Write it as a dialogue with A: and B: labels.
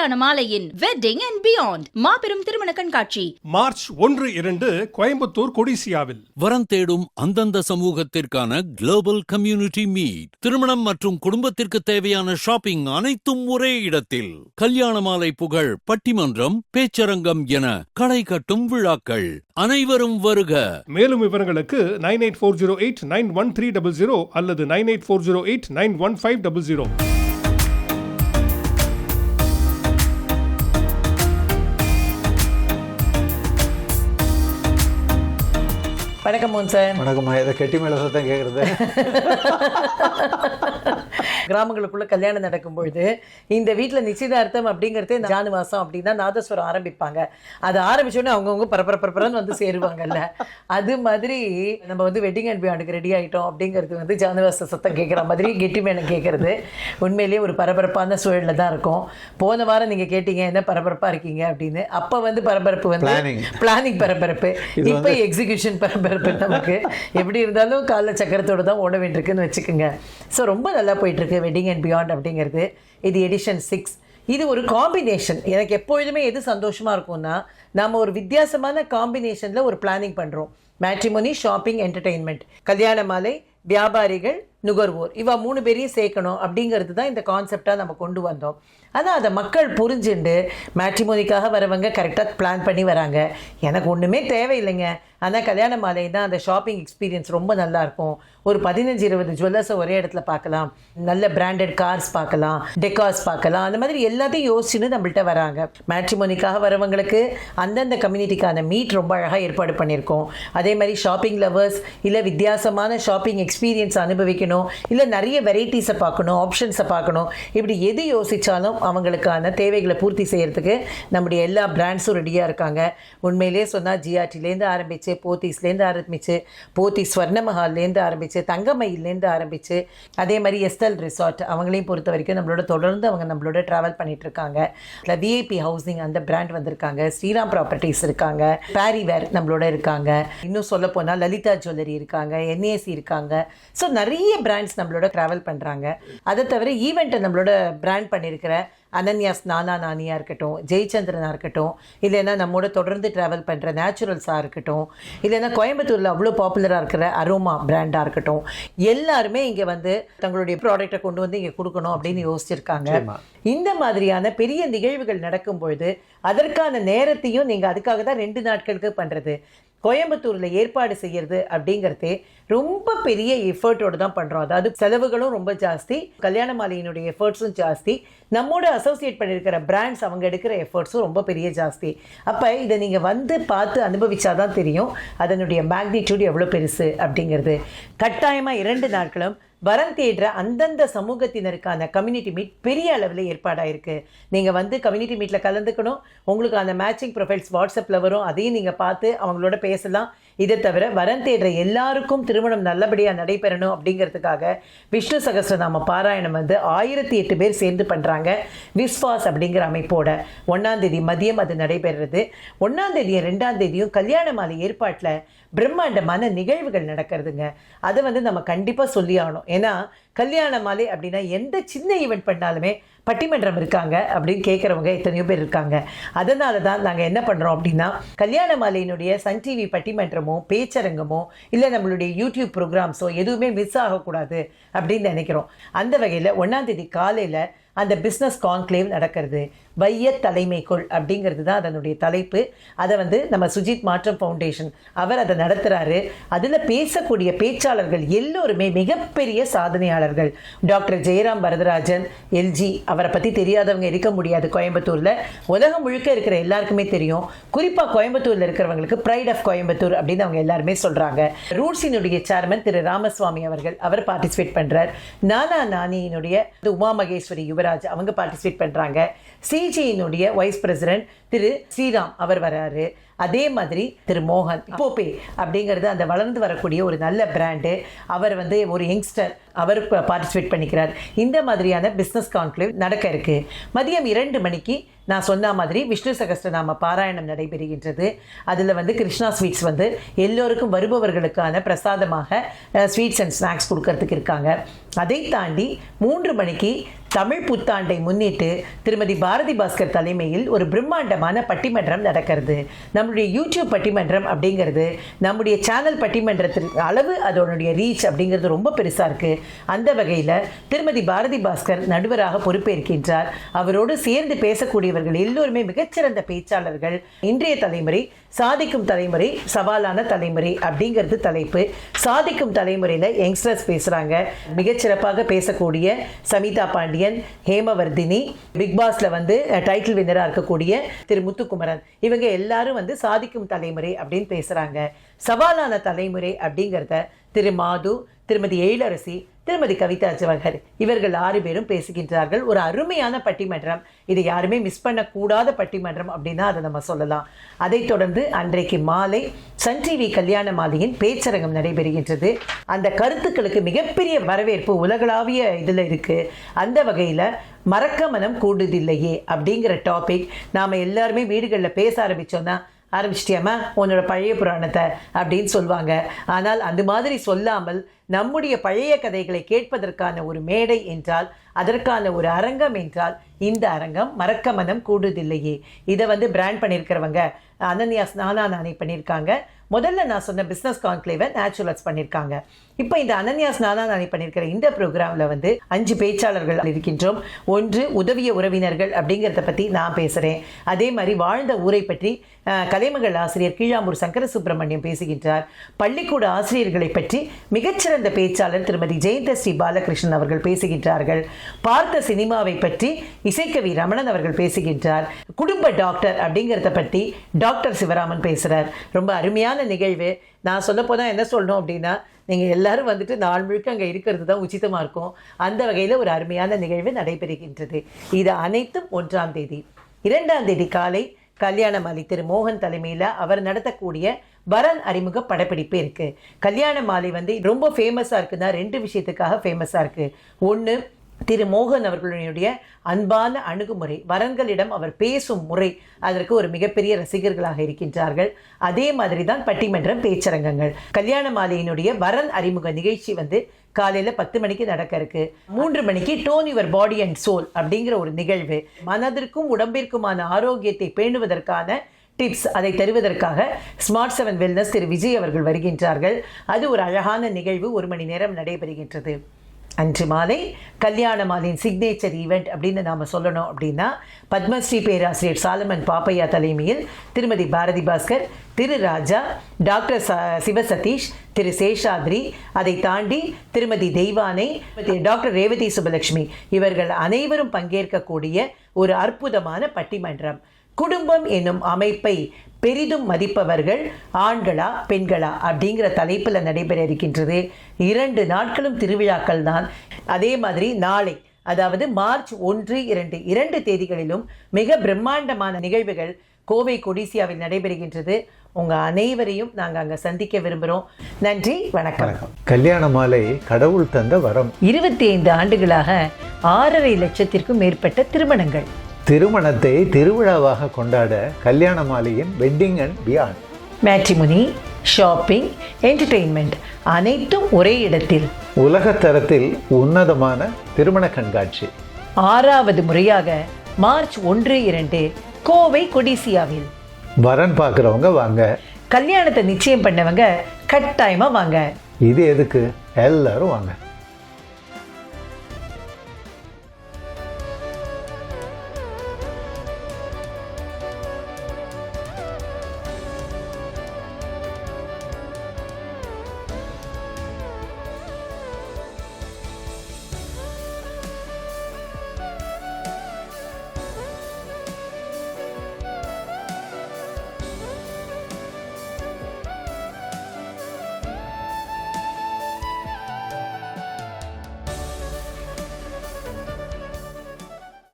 A: கல்யாண மாலையின் wedding and beyond மாபெரும் திருமண கண்காட்சி.
B: மார்ச் ஒன்று இரண்டு கோயம்புத்தூர் கொடிசியாவில்.
C: வரம் தேடும் அந்தந்த சமூகத்திற்கான குளோபல் கம்யூனிட்டி மீட் திருமணம் மற்றும் குடும்பத்திற்கு தேவையான ஷாப்பிங் அனைத்தும் ஒரே இடத்தில். கல்யாண மாலை புகழ் பட்டிமன்றம் பேச்சரங்கம் என களை கட்டும் விழாக்கள் அனைவரும் வருக.
B: மேலும் விவரங்களுக்கு nine eight four zero eight nine one three double zero அல்லது nine eight four zero eight nine one five double zero.
D: வணக்கம் மோகன் சார்
E: வணக்கம்மா. இதை கெட்டி மேலே சத்தம் கேட்குறது
D: கிராமங்களுக்குள்ள கல்யாணம் நடக்கும் பொழுது இந்த வீட்டில் நிச்சயதார்த்தம் அப்படிங்கிறதே ஜானு மாதம் அப்படின்னா நாதஸ்வரம் ஆரம்பிப்பாங்க. அது ஆரம்பிச்சோடனே அவங்கவுங்க பரபர பரபரன்னு வந்து சேருவாங்கல்ல. அது மாதிரி நம்ம வந்து வெட்டிங் அண்ட் பியாண்டுக்கு ரெடி ஆகிட்டோம் அப்படிங்கிறது வந்து ஜானுவாச சத்தம் கேட்குற மாதிரி கெட்டி மேலே கேட்குறது உண்மையிலேயே ஒரு பரபரப்பான சூழலில் தான் இருக்கும். போன வாரம் நீங்கள் கேட்டீங்க என்ன பரபரப்பாக இருக்கீங்க அப்படின்னு. அப்போ வந்து பரபரப்பு வந்து. பிளானிங் பரபரப்பு. இப்போ எக்ஸிகியூஷன் பரபரப்பு. நமக்கு எப்படி இருந்தாலும் காலைல சக்கரத்தோட தான் ஓட வேண்டியிருக்குன்னு வச்சுக்கோங்க. ஸோ ரொம்ப நல்லா போயிட்டுருக்கு வெட்டிங் அண்ட் பியாண்ட் அப்படிங்கிறது. இது எடிஷன் சிக்ஸ் இது ஒரு காம்பினேஷன் எனக்கு எப்பொழுதுமே எது சந்தோஷமா இருக்கும்னா நாம ஒரு வித்தியாசமான காம்பினேஷன்ல ஒரு பிளானிங் பண்றோம். மேட்ரிமோனி ஷாப்பிங் என்டர்டெயின்மெண்ட் கல்யாண மாலை வியாபாரிகள் நுகர்வோர். இவா மூணு பேரையும் சேர்க்கணும் அப்படிங்கிறது தான் இந்த கான்செப்டாக நம்ம கொண்டு வந்தோம். ஆனால் அதை மக்கள் புரிஞ்சுண்டு மேட்ரிமோனிக்காக வரவங்க கரெக்டாக பிளான் பண்ணி வராங்க. எனக்கு ஒன்றுமே தேவையில்லைங்க. ஆனால் கல்யாண மாலை தான் அந்த ஷாப்பிங் எக்ஸ்பீரியன்ஸ் ரொம்ப நல்லாயிருக்கும் ஒரு பதினஞ்சு இருபது ஜுவல்லர்ஸை ஒரே இடத்துல பார்க்கலாம். நல்ல பிராண்டட் கார்ஸ் பார்க்கலாம் டெக்கார்ஸ் பார்க்கலாம். அந்த மாதிரி எல்லாத்தையும் யோசிச்சுன்னு நம்மள்ட்ட வராங்க. மேட்ரிமோனிக்காக வரவங்களுக்கு அந்தந்த கம்யூனிட்டிக்கான மீட் ரொம்ப அழகாக ஏற்பாடு பண்ணியிருக்கோம் அதே மாதிரி ஷாப்பிங் லவர்ஸ் இல்லை வித்தியாசமான ஷாப்பிங் எக்ஸ்பீரியன்ஸ் அனுபவிக்கணும். இல்லை நிறைய வெரைட்டிஸை பார்க்கணும் ஆப்ஷன்ஸை பார்க்கணும். இப்படி எது யோசித்தாலும் அவங்களுக்கான தேவைகளை பூர்த்தி செய்கிறதுக்கு நம்முடைய எல்லா பிராண்ட்ஸும் ரெடியாக இருக்காங்க. உண்மையிலே சொன்னால் ஜிஆர்டிலேருந்து ஆரம்பித்து போத்தீஸ்லேருந்து ஆரம்பித்து போத்தி ஸ்வர்ணமஹால்லேருந்து ஆரம்பித்து தங்கமயிலேருந்து ஆரம்பித்து அதே மாதிரி எஸ்எல் ரிசார்ட் அவங்களையும் பொறுத்த வரைக்கும் நம்மளோட தொடர்ந்து அவங்க நம்மளோட ட்ராவல் பண்ணிகிட்ருக்காங்க இல்லை விஐபி ஹவுசிங் அந்த பிராண்ட் வந்திருக்காங்க. ஸ்ரீராம் ப்ராப்பர்ட்டிஸ் இருக்காங்க. பேரிவேர் நம்மளோட இருக்காங்க. இன்னும் சொல்ல போனால் லலிதா ஜுவல்லரி இருக்காங்க என்ஏசி இருக்காங்க. ஸோ நிறைய பிராண்ட்ஸ் நம்மளோட ட்ராவல் பண்ணுறாங்க அதை தவிர ஈவெண்ட்டை நம்மளோட பிராண்ட் பண்ணியிருக்கிற அனன்யாஸ் நானா நானியாக இருக்கட்டும் ஜெயச்சந்திரனாக இருக்கட்டும் இல்லைன்னா நம்மோட தொடர்ந்து ட்ராவல் பண்ணுற நேச்சுரல்ஸாக இருக்கட்டும் இல்லைன்னா கோயம்புத்தூரில் அவ்வளோ பாப்புலராக இருக்கிற அரோமா பிராண்டாக இருக்கட்டும் எல்லாருமே இங்கே வந்து தங்களுடைய ப்ராடக்ட்டை கொண்டு வந்து இங்கே கொடுக்கணும் அப்படின்னு யோசிச்சிருக்காங்க. இந்த மாதிரியான பெரிய நிகழ்வுகள் நடக்கும் பொழுது அதற்கான நேரத்தையும் நீங்கள் அதுக்காக தான் ரெண்டு நாட்களுக்கு பண்ணுறது கோயம்புத்தூரில் ஏற்பாடு செய்யறது அப்படிங்கிறதே ரொம்ப பெரிய எஃபர்ட்டோடு தான் பண்ணுறோம் அதாவது செலவுகளும் ரொம்ப ஜாஸ்தி கல்யாண மாலையினுடைய எஃபர்ட்ஸும் ஜாஸ்தி நம்மோட அசோசியேட் பண்ணியிருக்கிற பிராண்ட்ஸ் அவங்க எடுக்கிற எஃபர்ட்ஸும் ரொம்ப பெரிய ஜாஸ்தி. அப்போ இதை நீங்கள் வந்து பார்த்து அனுபவிச்சாதான் தெரியும் அதனுடைய மேக்னிடியூட் எவ்வளோ பெருசு அப்படிங்கிறது. கட்டாயமாக இரண்டு நாட்களும் வரம் தேடுற அந்தந்த சமூகத்தினருக்கான கம்யூனிட்டி மீட் பெரிய அளவில் ஏற்பாடாயிருக்கு. நீங்கள் வந்து கம்யூனிட்டி மீட்டில் கலந்துக்கணும். உங்களுக்கு அந்த மேட்சிங் ப்ரொஃபைல்ஸ் வாட்ஸ்அப்பில் வரும். அதையும் நீங்கள் பார்த்து அவங்களோட பேசலாம். இதை தவிர வரம் தேடுற எல்லாருக்கும் திருமணம் நல்லபடியாக நடைபெறணும் அப்படிங்கிறதுக்காக விஷ்ணு சகசிரநாம பாராயணம் வந்து ஆயிரத்தி எட்டு பேர் சேர்ந்து பண்ணுறாங்க விஸ்வாஸ் அப்படிங்கிற அமைப்போட ஒன்றாந்தேதி மதியம் அது நடைபெறுறது. ஒன்றாந்தேதியும் ரெண்டாந்தேதியும் கல்யாண மாலை ஏற்பாட்டில் பிரம்மாண்டமான நிகழ்வுகள் நடக்கிறதுங்க. அதை வந்து நம்ம கண்டிப்பாக சொல்லி ஆகணும் ஏன்னா கல்யாண மாலை அப்படின்னா எந்த சின்ன ஈவெண்ட் பண்ணாலுமே பட்டிமன்றம் இருக்காங்க அப்படின்னு கேட்குறவங்க எத்தனையோ பேர் இருக்காங்க. அதனால தான் நாங்கள் என்ன பண்ணுறோம் அப்படின்னா கல்யாண மாலையினுடைய சன் டிவி பட்டிமன்றமோ பேச்சரங்கமோ இல்லை நம்மளுடைய யூடியூப் ப்ரோக்ராம்ஸோ எதுவுமே மிஸ் ஆகக்கூடாது அப்படின்னு நினைக்கிறோம். அந்த வகையில் ஒன்றாந்தேதி காலையில் அந்த பிஸ்னஸ் கான்க்ளேவ் நடக்கிறது. வைய தலைமைக்குள் அப்படிங்கிறது தான் அதனுடைய தலைப்பு. அதை வந்து நம்ம சுஜித் மாற்றம் ஃபவுண்டேஷன் அவர் அதை நடத்துகிறாரு அதில் பேசக்கூடிய பேச்சாளர்கள் எல்லோருமே மிகப்பெரிய சாதனையாளர்கள். டாக்டர் ஜெயராம் வரதராஜன் எல்ஜி அவரை பற்றி தெரியாதவங்க இருக்க முடியாது கோயம்புத்தூரில். உலகம் முழுக்க இருக்கிற எல்லாருக்குமே தெரியும். குறிப்பாக கோயம்புத்தூரில் இருக்கிறவங்களுக்கு ப்ரைட் ஆஃப் கோயம்புத்தூர் அப்படின்னு அவங்க எல்லாருமே சொல்கிறாங்க ரூட்ஸினுடைய சேர்மன் திரு ராமசுவாமி அவர்கள் அவர் பார்ட்டிசிபேட் பண்ணுறார் நானா நானியினுடைய உமா மகேஸ்வரி யுவராஜ் அவங்க பார்ட்டிசிபேட் பண்ணுறாங்க சிஜியினுடைய வைஸ் பிரசிடென்ட் திரு ஸ்ரீராம் அவர் வராரு. அதே மாதிரி திரு மோகன். போபே அப்படிங்கிறது அந்த வளர்ந்து வரக்கூடிய ஒரு நல்ல பிராண்டு அவர் வந்து ஒரு யங்ஸ்டர் அவர் பார்ட்டிசிபேட் பண்ணிக்கிறார். இந்த மாதிரியான பிஸ்னஸ் கான்க்ளேவ் நடக்க இருக்கு. மதியம் இரண்டு மணிக்கு நான் சொன்ன மாதிரி விஷ்ணு சகஸ்ரநாம பாராயணம் நடைபெறுகின்றது. அதில் வந்து கிருஷ்ணா ஸ்வீட்ஸ் வந்து எல்லோருக்கும் வருபவர்களுக்கான பிரசாதமாக ஸ்வீட்ஸ் அண்ட் ஸ்நாக்ஸ் கொடுக்கறதுக்கு இருக்காங்க. அதை தாண்டி மூன்று மணிக்கு தமிழ் புத்தாண்டை முன்னிட்டு திருமதி பாரதி பாஸ்கர் தலைமையில் ஒரு பிரம்மாண்டமான பட்டிமன்றம் நடக்கிறது. நம்முடைய யூடியூப் பட்டிமன்றம் அப்படிங்கிறது நம்முடைய சேனல் பட்டிமன்றத்திற்கு அளவு அதனுடைய ரீச் அப்படிங்கிறது ரொம்ப பெருசாக இருக்குது அந்த வகையில் திருமதி பாரதி பாஸ்கர் நடுவராக பொறுப்பேற்கின்றார். அவரோடு சேர்ந்து பேசக்கூடியவர்கள் எல்லோருமே மிகச்சிறந்த பேச்சாளர்கள். இன்றைய தலைமுறை சாதிக்கும் தலைமுறை சவாலான தலைமுறை அப்படிங்கிறது தலைப்பு. சாதிக்கும் தலைமுறையில் யங்ஸ்டர்ஸ் பேசுகிறாங்க மிகச்சிறப்பாக பேசக்கூடிய சமிதா பாண்டியன் ஹேமவர்தினி பிக் பாஸ்ல வந்து டைட்டில் வின்னராக இருக்கக்கூடிய திரு முத்துக்குமரன். இவங்க எல்லாரும் வந்து சாதிக்கும் தலைமுறை அப்படின்னு பேசுகிறாங்க சவாலான தலைமுறை அப்படிங்கிறத திரு மாது திருமதி எழிலரசி திருமதி கவிதா ஜவஹர் இவர்கள் ஆறு பேரும் பேசுகின்றார்கள். ஒரு அருமையான பட்டிமன்றம். இது யாருமே மிஸ் பண்ணக்கூடாத பட்டிமன்றம் அப்படின்னா அதை நம்ம சொல்லலாம். அதைத் தொடர்ந்து அன்றைக்கு மாலை சன் டிவி கல்யாண மாலையின் பேச்சரங்கம் நடைபெறுகின்றது. அந்த கருத்துக்களுக்கு மிகப்பெரிய வரவேற்பு உலகளாவிய இதில் இருக்குது அந்த வகையில் மறக்க மனம் கூடுதில்லையே அப்படிங்கிற டாபிக் நாம் எல்லாருமே வீடுகளில் பேச ஆரம்பித்தோன்னா ஆரம்பிச்சிட்டியாமா உன்னோட பழைய புராணத்தை அப்படின்னு சொல்லுவாங்க. ஆனால் அந்த மாதிரி சொல்லாமல் நம்முடைய பழைய கதைகளை கேட்பதற்கான ஒரு மேடை என்றால் அதற்கான ஒரு அரங்கம் என்றால் இந்த அரங்கம் மறக்க மனம் கூடுதில்லையே. இதை வந்து பிராண்ட் பண்ணியிருக்கிறவங்க அனன்யா ஸ்நானா நானே பண்ணியிருக்காங்க. முதல்ல நான் சொன்ன பிஸ்னஸ் கான்க்ளேவை நேச்சுரல்ஸ் பண்ணியிருக்காங்க இப்போ இந்த அனன்யாஸ் ஸ்நானா நானே பண்ணியிருக்கிற இந்த ப்ரோக்ராமில் வந்து அஞ்சு பேச்சாளர்கள் இருக்கின்றோம். ஒன்று உதவிய உறவினர்கள் அப்படிங்கிறத பற்றி நான் பேசுகிறேன் அதே மாதிரி வாழ்ந்த ஊரை பற்றி கலைமகள் ஆசிரியர் கீழாம்பூர் சங்கர சுப்பிரமணியம் பேசுகின்றார். பள்ளிக்கூட ஆசிரியர்களை பற்றி மிகச்சிறந்த பேச்சாளர் திருமதி ஜெயந்த ஸ்ரீ பாலகிருஷ்ணன் அவர்கள் பேசுகின்றார்கள். பார்த்த சினிமாவை பற்றி இசைக்கவி ரமணன் அவர்கள் பேசுகின்றார். குடும்ப டாக்டர் அப்படிங்கிறத பற்றி டாக்டர் சிவராமன் பேசுகிறார் ரொம்ப அருமையான நிகழ்வு. நான் சொல்ல போனால் என்ன சொல்லணும் அப்படின்னா நீங்கள் எல்லாரும் வந்துட்டு நாள் முழுக்க அங்கே இருக்கிறது தான் உச்சிதமாக இருக்கும். அந்த வகையில் ஒரு அருமையான நிகழ்வு நடைபெறுகின்றது. இது அனைத்தும் ஒன்றாம் தேதி. இரண்டாம் தேதி காலை கல்யாணமாலி திரு மோகன் தலைமையில் அவர் நடத்தக்கூடிய வரன் அறிமுக படப்பிடிப்பு இருக்கு. கல்யாண மாலை வந்து ரொம்ப ஃபேமஸாக இருக்குன்னா ரெண்டு விஷயத்துக்காக ஃபேமஸாக இருக்குது ஒன்று திரு மோகன் அவர்களுடைய அன்பான அணுகுமுறை வரன்களிடம் அவர் பேசும் முறை அதற்கு ஒரு மிகப்பெரிய ரசிகர்களாக இருக்கின்றார்கள். அதே மாதிரி தான் பட்டிமன்றம் பேச்சரங்கங்கள். கல்யாண மாலையினுடைய வரன் அறிமுக நிகழ்ச்சி வந்து காலையில் பத்து மணிக்கு நடக்க இருக்கு. மூன்று மணிக்கு tone your body and soul அப்படிங்கிற ஒரு நிகழ்வு. மனதிற்கும் உடம்பிற்குமான ஆரோக்கியத்தை பேணுவதற்கான டிப்ஸ் அதை தருவதற்காக ஸ்மார்ட் செவன் வெல்னஸ் திரு விஜய் அவர்கள் வருகின்றார்கள். அது ஒரு அழகான நிகழ்வு. ஒரு மணி நேரம் நடைபெறுகின்றது. அன்று மாலை கல்யாண மாலையின் சிக்னேச்சர் ஈவெண்ட் அப்படின்னு நாம் சொல்லணும் அப்படின்னா பத்மஸ்ரீ பேராசிரியர் சாலமன் பாப்பையா தலைமையில் திருமதி பாரதி பாஸ்கர் திரு ராஜா டாக்டர் ச சிவசதீஷ் திரு சேஷாத்ரி அதை தாண்டி திருமதி தெய்வானை டாக்டர் ரேவதி சுபலட்சுமி இவர்கள் அனைவரும் பங்கேற்கக்கூடிய ஒரு அற்புதமான பட்டிமன்றம். குடும்பம் என்னும் அமைப்பை பெரிதும் மதிப்பவர்கள் ஆண்களா பெண்களா அப்படிங்கிற தலைப்பில் நடைபெற இருக்கின்றது. இரண்டு நாட்களும் திருவிழாக்கள் தான். அதே மாதிரி நாளை அதாவது மார்ச் ஒன்று இரண்டு இரண்டு தேதிகளிலும் மிக பிரம்மாண்டமான நிகழ்வுகள் கோவை கொடிசியாவில் நடைபெறுகின்றது. உங்கள் அனைவரையும் நாங்கள் அங்கே சந்திக்க விரும்புகிறோம் நன்றி
E: வணக்கம். கல்யாண மாலை கடவுள் தந்த வரம்.
D: இருபத்தி ஐந்து ஆண்டுகளாக ஆறரை லட்சத்திற்கும் மேற்பட்ட திருமணங்கள்.
E: திருமணத்தை திருவிழாவாக கொண்டாட கல்யாண மாலையின் wedding and beyond
D: matrimony shopping entertainment அனைத்தும் ஒரே இடத்தில்.
E: உலகத்தரத்தில் உன்னதமான திருமண கண்காட்சி.
D: ஆறாவது முறையாக மார்ச் ஒன்று இரண்டு கோவை கொடிசியாவில்.
E: வரன் பார்க்குறவங்க வாங்க.
D: கல்யாணத்தை நிச்சயம் பண்ணவங்க கட்டாயமா வாங்க.
E: இது எதுக்கு? எல்லாரும் வாங்க.